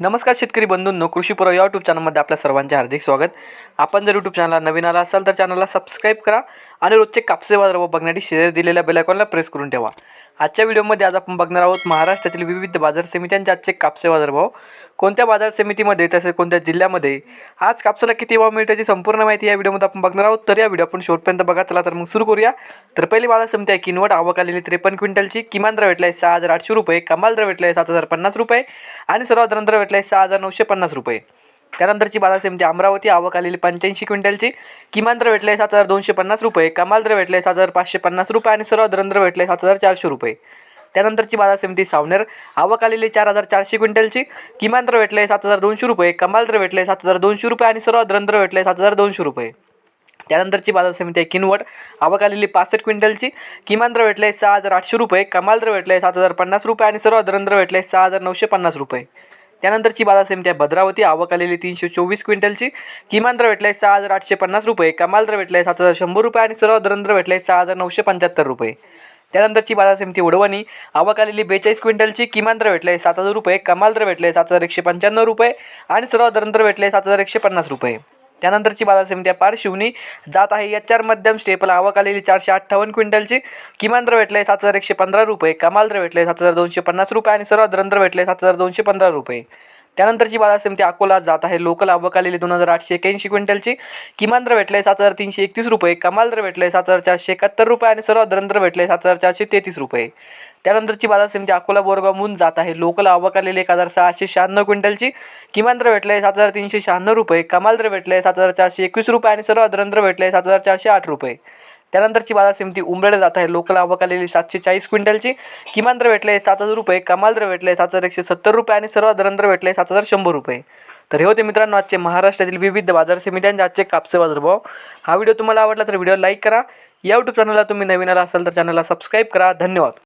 नमस्कार शेतकरी बंधूंनो कृषीपुरा या यूट्यूब चॅनलमध्ये आपल्या सर्वांचे हार्दिक स्वागत. आपण जर यूट्यूब चॅनलला नवीन आला असाल तर चॅनलला सबस्क्राईब करा आणि रोजचे कापसे बाजार व बघण्यासाठी शेजारी दिलेल्या बेलायकॉनला प्रेस करून ठेवा. आजच्या व्हिडिओमध्ये आज आपण बघणार आहोत महाराष्ट्रातील विविध बाजार समित्यांचे आजचे कापसे बाजारभाव कोणत्या बाजार समितीमध्ये तसेच कोणत्या जिल्ह्यामध्ये आज कापसाला किती भाव मिळतो याची संपूर्ण माहिती या व्हिडिओमध्ये आपण बघणार आहोत. तर या व्हिडिओ आपण शेवटपर्यंत बघा. चला तर मग सुरू करूया. तर पहिली बाजार समिती आहे किनवट. आवक आलेली त्रेपन्न क्विंटलची. किमान दर भेटला आहे सहा हजार आठशे रुपये. कमाल दर भेटला आहे सात हजार पन्नास रुपये. आणि सर्वात दर भेटला आहे सहा हजार नऊशे पन्नास रुपये. त्यानंतरची बाजार समिती अमरावती आवक आलेली पंच्याऐंशी क्विंटलची. किमान दर भेटले सात हजार दोनशे पन्नास रुपये. कमाल दर भेटले सात हजार पाचशे पन्नास रुपये आणि सर्व दरंदर भेटले सात हजार चारशे रुपये. त्यानंतरची बाजार समिती सावनेर आवक आलेली चार हजार चारशे क्विंटलची. किमान दर भेटले सात हजार दोनशे रुपये. कमाल दर भेटले सात हजार दोनशे रुपये आणि सर्व दरंदर भेटले सात हजार दोनशे रुपये. त्यानंतरची बाजार समिती आहे किनवट आवक आलेली पासष्ट क्विंटलची. किमान दर भेटले सहा हजार आठशे रुपये. कमाल दर भेटले सात हजार पन्नास रुपये आणि सर्व दरंदर भेटले सहा हजार नऊशे पन्नास रुपये. त्यानंतरची बाजार समिती आहे भद्रावती. आवक आलेली तीनशे चोवीस क्विंटलची. किमान दर आहे सहा हजार आठशे पन्नास रुपये. कमाल दर भेटले सात हजार शंभर रुपये आणि सर्व दर भेटले सहा हजार नऊशे पंच्याहत्तर रुपये. त्यानंतरची बाजार समिती उडवणी. आवक आलेली बेचाळीस क्विंटलची. किमान दर आहे सात हजार रुपये. कमाल दर भेटले सात हजार एकशे पंच्याण्णव रुपये आणि सर्व दर भेटले सात हजार एकशे पन्नास रुपये. त्यानंतरची बाजार समिती पार शिवनी जात आहे. या चार मध्यम स्टेपला आवक आलेली चारशे अठ्ठावन्न क्विंटलची. किमान दर भेटले सात हजार एकशे पंधरा रुपये. कमाल दर भेटले सात हजार दोनशे पन्नास रुपये. आणि सर्वात दर भेटले सात हजार दोनशे पंधरा रुपये. त्यानंतरची बाजार समिती अकोला जात आहे. लोकल आवक आलेली दोन हजार आठशे एक्याऐंशी क्विंटलची. किमान दर भेटले सात हजार तीनशे एकतीस रुपये. कमाल दर भेटले सात हजार चारशे एकाहत्तर रुपये आणि सर्व दर भेटले सात हजार चारशे तेहतीस रुपये. त्यानंतरची बाजार समिती अकोला बोरगावहून जात आहे. लोकल आवक आलेली एक हजार सहाशे शहाण्णव क्विंटलची. किमान दर भेटले सात हजार तीनशे शहाण्णव रुपये. कमाल दर भेटले सात हजार चारशे एकवीस रुपये आणि सर्व दर भेटले सात हजार चारशे आठ रुपये. त्यानंतरची बाजार समिती उमरेड जात आहे. लोकल आवक आलेली सातशे चाळीस क्विंटलची. किमान दर भेटले सात हजार रुपये. कमाल दर भेटले सात हजार एकशे सत्तर रुपये आणि सर्वात दर भेटले सात हजार शंभर रुपये. तर हे होते मित्रांनो आजचे महाराष्ट्रातील विविध बाजार समित्यांचे आजचे कापसे बाजारभाव. हा व्हिडिओ तुम्हाला आवडला तर व्हिडिओ लाईक करा. या यूट्यूब चॅनलला तुम्ही नवीन आला असाल तर चॅनलला सबस्क्राईब करा. धन्यवाद.